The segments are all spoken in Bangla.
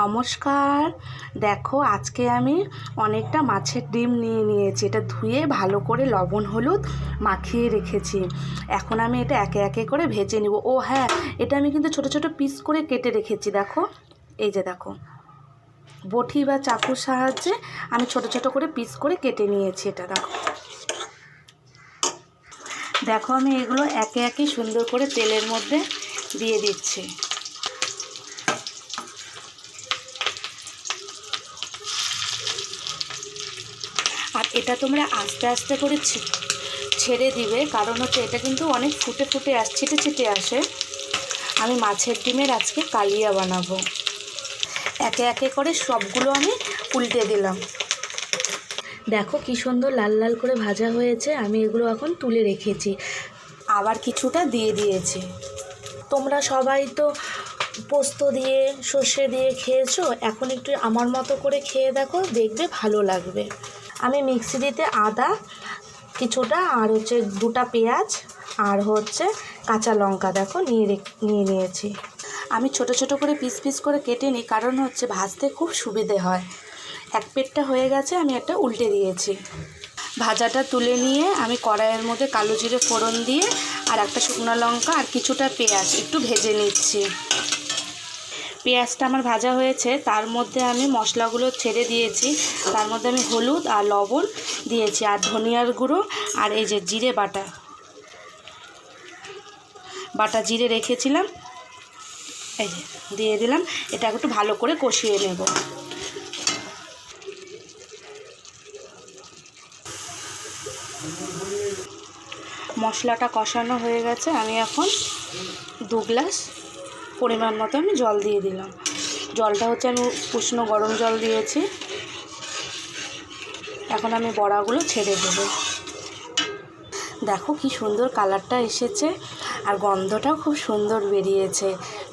নমস্কার। দেখো, আজকে আমি অনেকটা মাছের ডিম নিয়ে নিয়েছি। এটা ধুয়ে ভালো করে লবণ, হলুদ মাখিয়ে রেখেছি। এখন আমি এটা একে একে করে ভেজে নিব। ও হ্যাঁ এটা আমি কিন্তু ছোট ছোট পিস করে কেটে রেখেছি, দেখো। এই যে দেখো, বটি বা চাকুর সাহায্যে আমি ছোট ছোট করে পিস করে কেটে নিয়েছি এটা, দেখো। দেখো, আমি এগুলো একে একে সুন্দর করে তেলের মধ্যে দিয়ে দিচ্ছি। এটা তোমরা আস্তে আস্তে করে ছেড়ে দিবে, কারণ হচ্ছে এটা কিন্তু অনেক ফুটে ফুটে আস, ছিটে ছিটে আসে। আমি মাছের ডিমের আজকে কালিয়া বানাবো। একে একে করে সবগুলো আমি উল্টে দিলাম। দেখো কি সুন্দর লাল লাল করে ভাজা হয়েছে, আমি এগুলো এখন তুলে রেখেছি। আবার কিছুটা দিয়ে দিয়েছি। তোমরা সবাই তো পোস্ত দিয়ে, সর্ষে দিয়ে খেয়েছো, এখন একটু আমার মতো করে খেয়ে দেখো, দেখবে ভালো লাগবে। আমি মিক্সিতে আদা কিছুটা আর হচ্ছে দুটা পেঁয়াজ আর হচ্ছে কাঁচা লঙ্কা দেখো নিয়ে নিয়ে নিয়েছি। আমি ছোট ছোট করে পিস পিস করে কেটে নিই কারণ হচ্ছে ভাজতে খুব সুবিধে হয়। এক পেটটা হয়ে গেছে, আমি একটা উল্টে দিয়েছি। ভাজাটা তুলে নিয়ে আমি কড়াইয়ের মধ্যে কালো জিরে ফোড়ন দিয়ে আর একটা শুকনো লঙ্কা আর কিছুটা পেঁয়াজ একটু ভেজে নিচ্ছি। পেঁয়াজটা আমার ভাজা হয়েছে, তার মধ্যে আমি মশলাগুলো ছেড়ে দিয়েছি। তার মধ্যে আমি হলুদ আর লবণ দিয়েছি, আর ধনিয়ার গুঁড়ো আর এই যে জিরে বাটা। বাটা জিরে রেখেছিলাম, এই যে দিয়ে দিলাম, এটা একটু ভালো করে কষিয়ে নেব। মশলাটা কষানো হয়ে গেছে, আমি এখন দু গ্লাস পরিমাণ মতো আমি জল দিয়ে দিলাম। জলটা হচ্ছে আমি উষ্ণ গরম জল দিয়েছি। এখন আমি বড়াগুলো ছেড়ে দেবো। দেখো কি সুন্দর কালারটা এসেছে আর গন্ধটাও খুব সুন্দর বেরিয়েছে।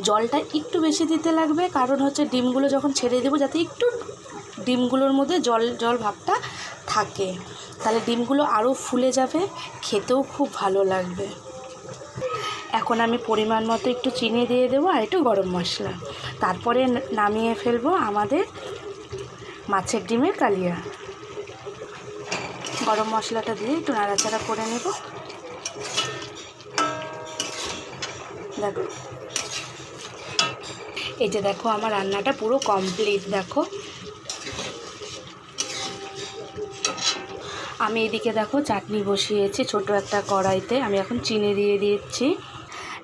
জলটা একটু বেশি দিতে লাগবে, কারণ হচ্ছে ডিমগুলো যখন ছেড়ে দেবো যাতে একটু ডিমগুলোর মধ্যে জল জল ভাবটা থাকে। তাহলে ডিমগুলো আরও ফুলে যাবে, খেতেও খুব ভালো লাগবে। এখন আমি পরিমাণ মতো একটু চিনি দিয়ে দেবো আর একটু গরম মশলা। তারপরে নামিয়ে ফেলব আমাদের মাছের ডিমের কালিয়া। গরম মশলাটা দিয়ে একটু নাড়াচাড়া করে নেব। দেখো। এই যে দেখো, আমার রান্নাটা পুরো কমপ্লিট দেখো। আমি এদিকে দেখো, চাটনি বসিয়েছি ছোট একটা কড়াইতে। আমি এখন চিনি দিয়ে দিচ্ছি।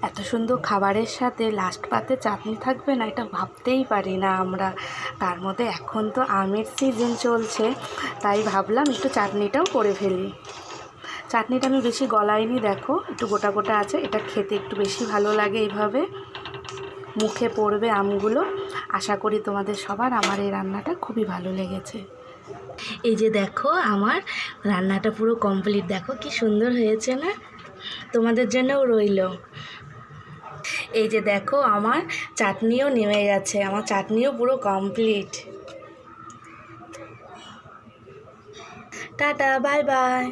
এত সুন্দর খাবারের সাথে লাস্ট পাতে চাটনি থাকবে না, এটা ভাবতেই পারি না আমরা। তার মধ্যে এখন তো আমের সিজন চলছে, তাই ভাবলাম একটু চাটনিটাও করে ফেলি। চাটনিটা আমি বেশি গলাইনি, দেখো, একটু গোটা গোটা আছে, এটা খেতে একটু বেশি ভালো লাগে এইভাবে। মুখে পড়বে আমগুলো। আশা করি তোমাদের সবার আমার এই রান্নাটা খুবই ভালো লেগেছে। এই যে দেখো আমার রান্নাটা পুরো কমপ্লিট দেখো কি সুন্দর হয়েছে না? তোমাদের জন্যও রইল। এই যে দেখো আমার চাটনিও নেমে গেছে আমার চাটনিও পুরো কমপ্লিট টাটা বাই বাই